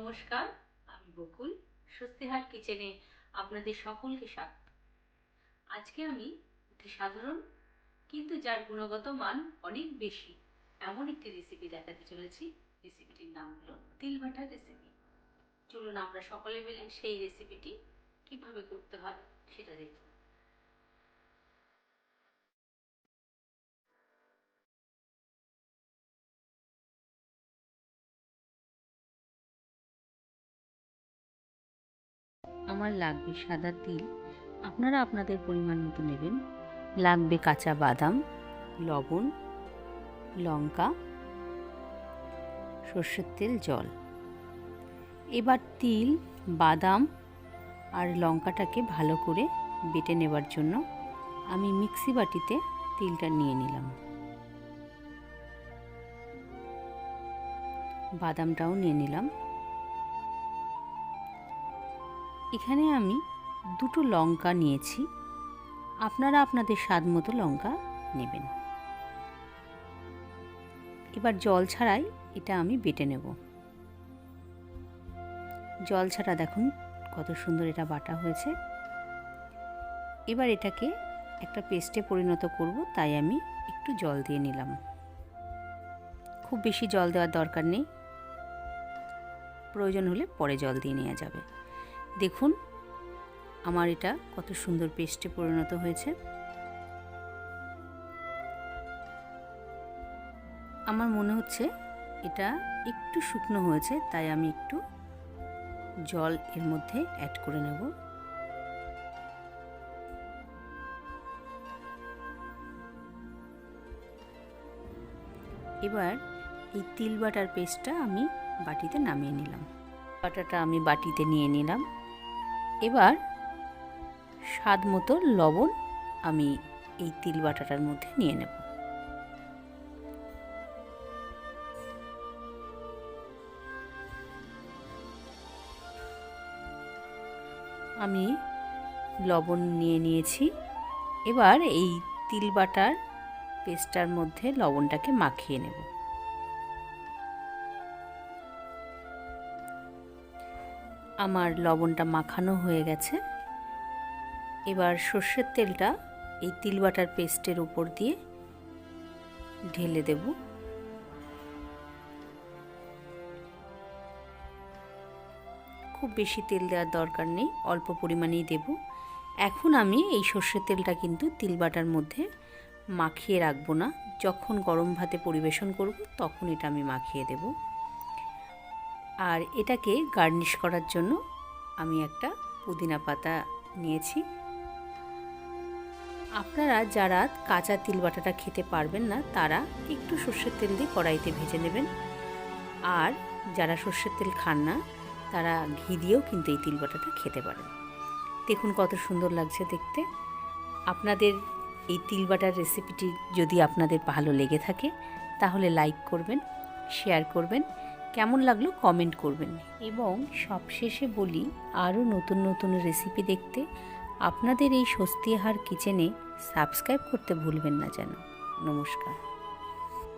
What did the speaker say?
নমস্কার, আমি বকুল স্বস্তিহাট কিচেনে আপনাদের সকলকে স্বাগত। আজকে আমি একটি সাধারণ কিন্তু যার গুণগত মান অনেক বেশি এমন একটি রেসিপি দেখাতে চলেছি। রেসিপিটির নাম হলো তিল ভাটার রেসিপি চলুন আমরা সকলে মিলে সেই রেসিপিটি কীভাবে করতে হয় সেটা দেখব আমার লাগবে সাদা তিল। আপনারা আপনাদের পরিমাণ মতো নেবেন। লাগবে কাঁচা বাদাম, লবণ, লঙ্কা, সর্ষের তেল, জল। এবার তিল, বাদাম আর লঙ্কাটাকে ভালো করে বেটে নেবার জন্য আমি মিক্সি বাটিতে তিলটা নিয়ে নিলাম। বাদামটাও নিয়ে নিলাম। এখানে আমি দুটো লঙ্কা নিয়েছি। আপনারা আপনাদের স্বাদ মতো লঙ্কা নেবেন। এবার জল ছাড়াই এটা আমি বেটে নেব। জল ছাড়া দেখুন কত সুন্দর এটা বাটা হয়েছে। এবার এটাকে একটা পেস্টে পরিণত করব, তাই আমি একটু জল দিয়ে নিলাম। খুব বেশি জল দেওয়ার দরকার নেই। প্রয়োজন হলে পরে জল দিয়ে নেওয়া যাবে। দেখুন, আমার এটা কত সুন্দর পেস্টে পরিণত হয়েছে। আমার মনে হচ্ছে এটা একটু শুকনো হয়েছে, তাই আমি একটু জল এর মধ্যে অ্যাড করে নেব। এবার এই তিল বাটার পেস্টটা আমি বাটিতে নামিয়ে নিলাম। বাটাটা আমি বাটিতে নিয়ে নিলাম। এবার স্বাদ মতো লবণ আমি এই তিল বাটাটার মধ্যে নিয়ে নেব। আমি লবণ নিয়ে নিয়েছি। এবার এই তিল বাটার পেস্টটার মধ্যে লবণটাকে মাখিয়ে নেব। আমার লবণটা মাখানো হয়ে গেছে। এবার সর্ষের তেলটা এই তিল বাটার পেস্টের উপর দিয়ে ঢেলে দেব। খুব বেশি তেল দেওয়ার দরকার নেই, অল্প পরিমাণেই দেব। এখন আমি এই সর্ষের তেলটা কিন্তু তিল বাটার মধ্যে মাখিয়ে রাখব না। যখন গরম ভাতে পরিবেশন করব, তখন এটা আমি মাখিয়ে দেব। আর এটাকে গার্নিশ করার জন্য আমি একটা পুদিনা পাতা নিয়েছি। আপনারা যারা কাঁচা তিল বাটাটা খেতে পারবেন না, তারা একটু সর্ষের তেল দিয়ে কড়াইতে ভেজে নেবেন। আর যারা সর্ষের তেল খান না, তারা ঘি দিয়েও কিন্তু এই তিল বাটাটা খেতে পারেন। দেখুন কত সুন্দর লাগছে দেখতে। আপনাদের এই তিল বাটার রেসিপিটি যদি আপনাদের ভালো লেগে থাকে, তাহলে লাইক করবেন শেয়ার করবেন। কেমন লাগল কমেন্ট করবেন। এবং সবশেষে বলি, আরও নতুন নতুন রেসিপি দেখতে আপনাদের এই স্বস্তিহার কিচেনে সাবস্ক্রাইব করতে ভুলবেন না যেন। নমস্কার।